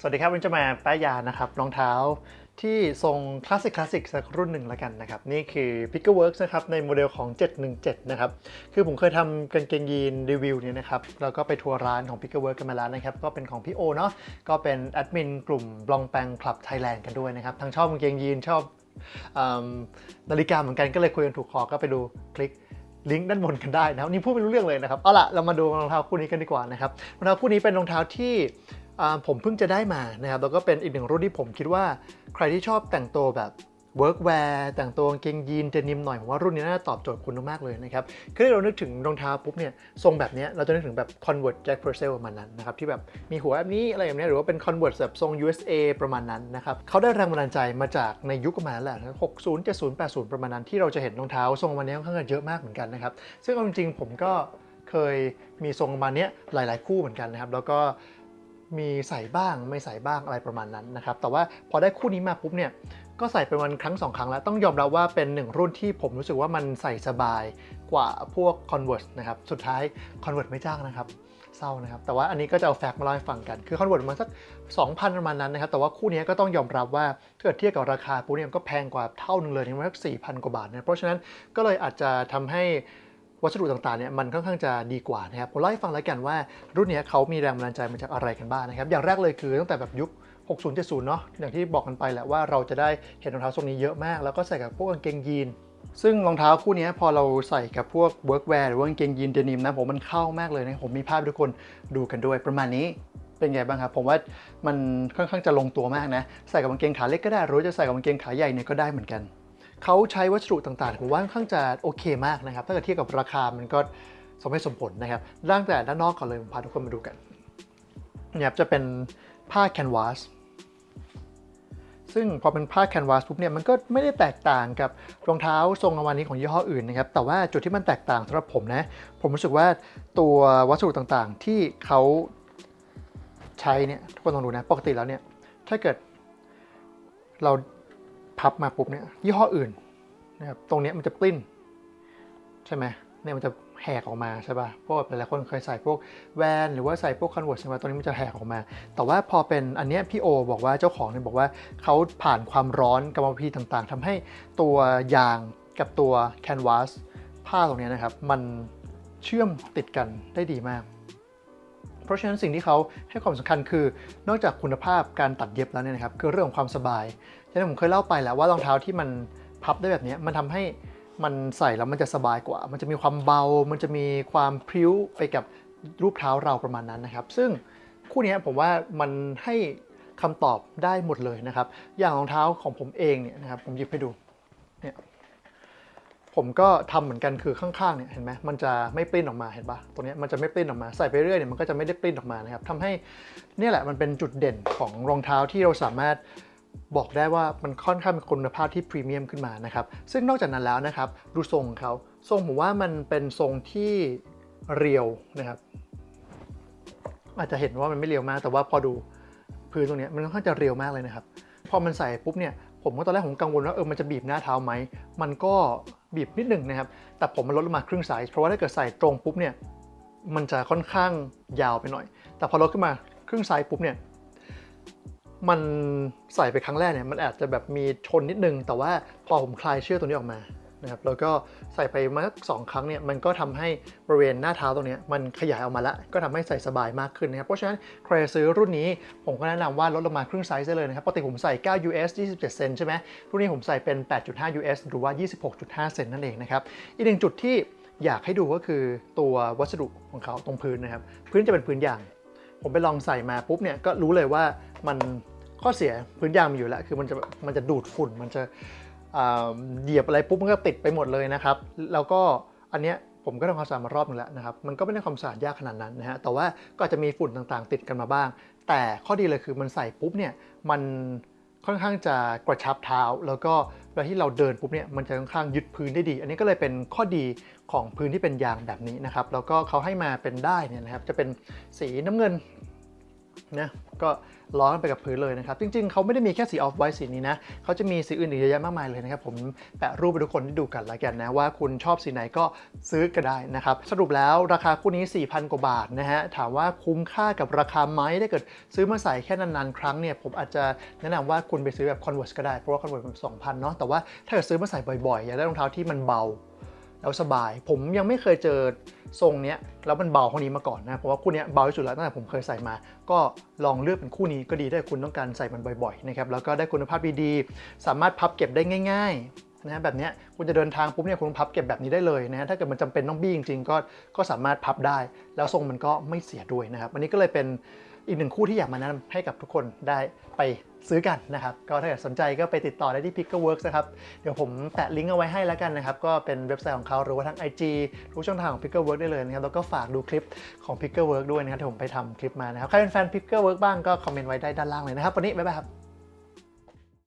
สวัสดีครับวันจะมาป้ายยานะครับรองเท้าที่ทรงคลาสสิกคลาสสิกสักรุ่นหนึ่งแล้วกันนะครับ นี่คือ p i c k e r Works นะครับ ในโมเดลของ 717 นะครับ คือผมเคยทำกางเกงยีนรีวิวเนี่ยนะครับ แล้วก็ไปทัวร์ร้านของ p i c k e r Works กันมาแล้วนะครับ ก็เป็นของพี่โอเนาะก็เป็นแอดมินกลุ่มบลองแปงคลับไทยแลนด์กันด้วยนะครับ ทั้งชอบกางเกงยีนชอบอนาฬิกาเหมือนกันก็เลยคุยกันถูกคอก็ไปดูคลิกลิงก์ด้านบนกันได้นะครับนี่พูดไม่รู้เรื่องเลยนะครับเอาล่ะเรามาดูรองเท้าคู่นี้กันดีกว่านะครับรองเท้าคู่นี้เป็นรองเท้าที่ ผมเพิ่งจะได้มานะครับแล้วก็เป็นอีกหนึ่งรุ่นที่ผมคิดว่าใครที่ชอบแต่งตัวแบบ workwear แต่งตัวกางเกงยีนเดนิมหน่อยผมว่ารุ่นนี้น่าจะตอบโจทย์คุณมากๆเลยนะครับคือเรานึกถึงรองเท้าปุ๊บเนี่ยทรงแบบเนี้ยเราจะนึกถึงแบบ convert jack purcell ประมาณนั้นนะครับที่แบบมีหัวแบบนี้อะไรแบบนี้หรือว่าเป็น convert แบบทรง USA ประมาณนั้นนะครับเขาได้แรงบันดาลใจมาจากในยุคประมาณนั้นแหละ60 70 80ประมาณนั้นที่เราจะเห็นรองเท้าทรงวันนี้ค่อนข้างจะเยอะมากเหมือนกันนะครับซึ่งเอาจริงๆผมก็เคยมีทรงประมาณเนี้ยหลาย ๆ คู่เหมือนกันนะครับแล้วก็ มีใส่บ้างไม่ใส่บ้างอะไรประมาณนั้นนะครับ แต่ว่าพอได้คู่นี้มาปุ๊บเนี่ยก็ใส่ไปวันครั้งสองครั้งแล้ว ต้องยอมรับว่าเป็นหนึ่งรุ่นที่ผมรู้สึกว่ามันใส่สบายกว่าพวก Converse นะครับ สุดท้าย Converse ไม่จ้างนะครับเศร้านะครับ แต่ว่าอันนี้ก็จะเอาแฟกต์มาเล่าให้ฟังกัน คือ Converse มาสัก 2,000 ประมาณนั้นนะครับ แต่ว่าคู่นี้ก็ต้องยอมรับว่าถ้าเกิดเทียบกับราคาปุ๊บเนี่ยก็แพงกว่าเท่านึงเลยถึงสัก4,000 กว่าบาทนะเพราะฉะนั้นก็เลยอาจจะทำให้ วัสดุต่างๆเนี่ยมันค่อนข้างจะดีกว่านะครับผมเล่าให้ฟังแล้วกันว่ารุ่นนี้เขามีแรงบันดาลใจมาจากอะไรกันบ้างนะครับ อย่างแรกเลยคือตั้งแต่แบบยุค 60 70 เนาะอย่างที่บอกกันไปแหละว่าเราจะได้เห็นรองเท้าทรงนี้เยอะมาก แล้วก็ใส่กับพวกกางเกงยีนซึ่งรองเท้าคู่นี้พอเราใส่กับพวก workwear หรือว่ากางเกงยีนเดนิมนะผมมันเข้ามากเลยนะผมมีภาพทุกคนดูกันด้วยประมาณนี้เป็นไงบ้างครับ ผมว่ามันค่อนข้างจะลงตัวมากนะ ใส่กับกางเกงขาเล็กก็ได้หรือจะใส่กับกางเกงขาใหญ่เนี่ยก็ได้เหมือนกัน เขาใช้วัสดุต่างๆผมว่าค่อนข้างจะโอเคมากนะครับ ถ้าเกิดเทียบกับราคามันก็สมเหตุสมผลนะครับตั้งแต่ด้านนอกก่อนเลยผมพาทุกคนมาดูกันเนี่ยครับจะเป็นผ้าแคนวาสซึ่งพอเป็นผ้าแคนวาสปุ๊บเนี่ยมันก็ไม่ได้แตกต่างกับรองเท้าทรงประมานี้ของยี่ห้ออื่นนะครับแต่ว่าจุดที่มันแตกต่างสำหรับผมนะ ผมรู้สึกว่าตัววัสดุต่างๆที่เขาใช้เนี่ยทุกคนลองดูนะปกติแล้วเนี่ยถ้าเกิดเรา พับมาปุ๊บเนี่ยยี่ห้ออื่นนะครับตรงนี้มันจะปลิ้น ใช่ไหมเนี่ยมันจะแหกออกมาใช่ป่ะเพราะว่าหลายๆคนเคยใส่พวกแวนหรือว่าใส่พวกคอนเวิร์ตใช่ไหมตรงนี้มันจะแหกออกมา แต่ว่าพอเป็นอันเนี้ยพี่โอบอกว่าเจ้าของเนี่ยบอกว่าเขาผ่านความร้อนกรรมวิธีต่างๆทำให้ตัวยางกับตัวแคนวาสผ้าตรงนี้นะครับ มันเชื่อมติดกันได้ดีมาก เพราะฉะนั้นสิ่งที่เขาให้ความสำคัญคือ นอกจากคุณภาพการตัดเย็บแล้วเนี่ยนะครับคือเรื่องของความสบายฉะนั้นผมเคยเล่าไปแล้วว่ารองเท้าที่มันพับได้แบบนี้มันทำให้มันใส่แล้วมันจะสบายกว่า มันจะมีความเบา มันจะมีความพริ้วไปกับรูปเท้าเราประมาณนั้นนะครับ ซึ่งคู่นี้ผมว่ามันให้คำตอบได้หมดเลยนะครับ อย่างรองเท้าของผมเองเนี่ยนะครับผมหยิบให้ดูเนี่ย ผมก็ทำเหมือนกันคือข้างๆเนี่ยเห็นไหมมันจะไม่ปลิ้นออกมาเห็นปะตรงเนี้ยมันจะไม่ปลิ้นออกมาใส่ไปเรื่อยเนี่ยมันก็จะไม่ได้ปลิ้นออกมานะครับทำให้เนี่ยแหละมันเป็นจุดเด่นของรองเท้าที่เราสามารถบอกได้ว่ามันค่อนข้างเป็นคุณภาพที่พรีเมียมขึ้นมานะครับซึ่งนอกจากนั้นแล้วนะครับดูทรงเขาทรงผมว่ามันเป็นทรงที่เรียวนะครับอาจจะเห็นว่ามันไม่เรียวมาก แต่ว่าพอดูพื้นตรงเนี้ยมันค่อนข้างจะเรียวมากเลยนะครับ พอมันใส่ปุ๊บเนี่ยผมก็ตอนแรกผมกังวลว่าเออมันจะบีบหน้าเท้าไหม มันก็ บีบนิดหนึ่งนะครับ แต่ผมมันลดลงมาครึ่งไซส์เพราะว่าถ้าเกิดใส่ตรงปุ๊บเนี่ยมันจะค่อนข้างยาวไปหน่อย แต่พอลดขึ้นมาครึ่งไซส์ปุ๊บเนี่ยมันใส่ไปครั้งแรกเนี่ยมันอาจจะแบบมีชนนิดนึง แต่ว่าพอผมคลายเชือกตัวนี้ออกมา นะครับแล้วก็ใส่ไปมาสักสองครั้งเนี่ยมันก็ทำให้บริเวณหน้าเท้าตรงเนี้ยมันขยายออกมาล้วก็ทำให้ใส่สบายมากขึ้นนะครับเพราะฉะนั้นใครซื้อรุ่นนี้ผมก็แนะนำว่าลดลงมาครึ่งไซส์ได้เลยนะครับปกติผมใส่ 9 US 27 เซนใช่ไหมรุ่นนี้ผมใส่เป็น 8.5 US หรือว่า 26.5 เซนนั่นเองนะครับอีกหนึ่งจุดที่อยากให้ดูก็คือตัววัสดุของเขาตรงพื้นนะครับพื้นจะเป็นพื้นยาง ผมไปลองใส่มาปุ๊บเนี่ยก็รู้เลยว่ามันข้อเสียพื้นยางมีอยู่แล้วคือมันจะมันจะดูดฝุ่นมันจะ เหยียบอะไรปุ๊บมันก็ติดไปหมดเลยนะครับ แล้วก็อันเนี้ยผมก็ทำความสะอาดมารอบนึงแล้วนะครับ มันก็ไม่ได้ความสะอาดยากขนาดนั้นนะฮะ แต่ว่าก็จะมีฝุ่นต่างๆ ติดกันมาบ้าง แต่ข้อดีเลยคือมันใส่ปุ๊บเนี่ย มันค่อนข้างจะกระชับเท้า แล้วก็เวลาที่เราเดินปุ๊บเนี่ย มันจะค่อนข้างยึดพื้นได้ดี อันนี้ก็เลยเป็นข้อดีของพื้นที่เป็นยางแบบนี้นะครับ แล้วก็เขาให้มาเป็นได้เนี่ยนะครับ จะเป็นสีน้ำเงิน นะก็ล้อกันไปกับพื้นเลยนะครับ จริงๆ เขาไม่ได้มีแค่สีออฟไวท์สีนี้นะ เขาจะมีสีอื่นอีกเยอะแยะมากมายเลยนะครับ ผมแปะรูปไปทุกคนที่ดูกันแล้วกันนะ ว่าคุณชอบสีไหนก็ซื้อก็ได้นะครับ สรุปแล้วราคาคู่นี้ 4,000 กว่าบาทนะฮะ ถามว่าคุ้มค่ากับราคาไหมถ้าเกิดซื้อมาใส่แค่นานๆ ครั้งเนี่ย ผมอาจจะแนะนำว่าคุณไปซื้อแบบ Converse ก็ได้ เพราะว่า Converse มัน2,000เนาะ แต่ว่าถ้าเกิดซื้อมาใส่บ่อยๆ อยากได้รองเท้าที่มันเบา แล้วสบาย ผมยังไม่เคยเจอทรงเนี้ยแล้วมันเบาเท่านี้มาก่อนนะ เพราะว่าคู่นี้เบาที่สุดแล้วตั้งแต่ผมเคยใส่มา ก็ลองเลือกเป็นคู่นี้ก็ดีถ้าคุณต้องการใส่มันบ่อยๆนะครับแล้วก็ได้คุณภาพดีๆสามารถพับเก็บได้ง่าย ๆ นะฮะแบบนี้คุณจะเดินทางปุ๊บเนี่ยคุณพับเก็บแบบนี้ได้เลยนะฮะถ้าเกิดมันจำเป็นต้องบี้จริงๆก็ก็สามารถพับได้ แล้วทรงมันก็ไม่เสียด้วยนะครับวันนี้ก็เลยเป็นอีกหนึ่งคู่ที่อยากมาแนะนำให้กับทุกคนได้ไปซื้อกันนะครับ ก็ถ้าเกิดสนใจก็ไปติดต่อได้ที่ Pickerworks นะครับ เดี๋ยวผมแปะลิงก์เอาไว้ให้แล้วกันนะครับ ก็เป็นเว็บไซต์ของเขาหรือว่าทั้ง IG ทุกช่องทางของ Pickerworks ได้เลยนะครับ แล้วก็ฝากดูคลิปของ Pickerworks ด้วยนะครับที่ผมไปทำคลิปมานะครับ ใครเป็นแฟน Pickerworks บ้างก็คอมเมนต์ไว้ได้ด้านล่างเลยนะครับ วันนี้บ๊ายบายครับ